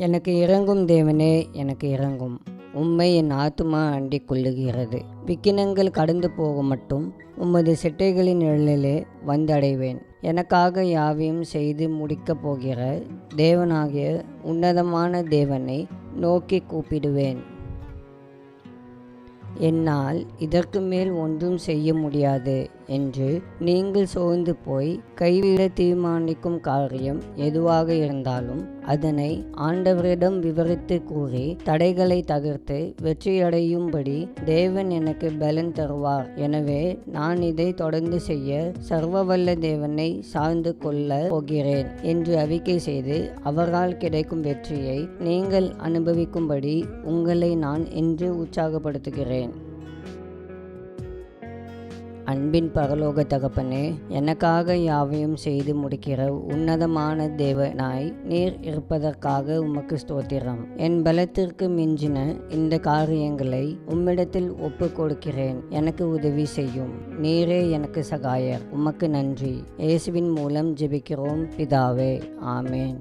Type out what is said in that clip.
எனக்கு இறங்கும் தேவனே எனக்கு இறங்கும். உம்மை என் ஆத்துமா அண்டிக் கொள்ளுகிறது விக்கினங்கள் கடந்து போக மட்டும் உமது சிட்டைகளின் நிழலிலே வந்தடைவேன். எனக்காக யாவையும் செய்து முடிக்கப் போகிற தேவனாகிய உன்னதமான தேவனை நோக்கி கூப்பிடுவேன். என்னால் இதற்கு மேல் ஒன்றும் செய்ய முடியாது. என்று நீங்கள் சோர்ந்து போய் கைவிட தீர்மானிக்கும் காரியம் எதுவாக இருந்தாலும் அதனை ஆண்டவரிடம் விவரித்து கூறி தடைகளை தகர்த்து வெற்றியடையும்படி தேவன் எனக்கு பலன் தருவார். எனவே நான் இதை தொடர்ந்து செய்ய சர்வவல்ல தேவனை சார்ந்து கொள்ள போகிறேன் என்று அறிக்கை செய்து அவரால் கிடைக்கும் வெற்றியை நீங்கள் அனுபவிக்கும்படி உங்களை நான் என்று உற்சாகப்படுத்துகிறேன். அன்பின் பரலோக தகப்பனே எனக்காக யாவையும் செய்து முடிக்கிற உன்னதமான தேவனாய் நீர் இருப்பதற்காக உமக்கு ஸ்தோத்திரம். என் பலத்திற்கு மிஞ்சின இந்த காரியங்களை உம்மிடத்தில் ஒப்பு கொடுக்கிறேன் எனக்கு உதவி செய்யும். நீரே எனக்கு சகாயர். உமக்கு நன்றி. இயேசுவின் மூலம் ஜெபிக்கிறோம் பிதாவே. ஆமேன்.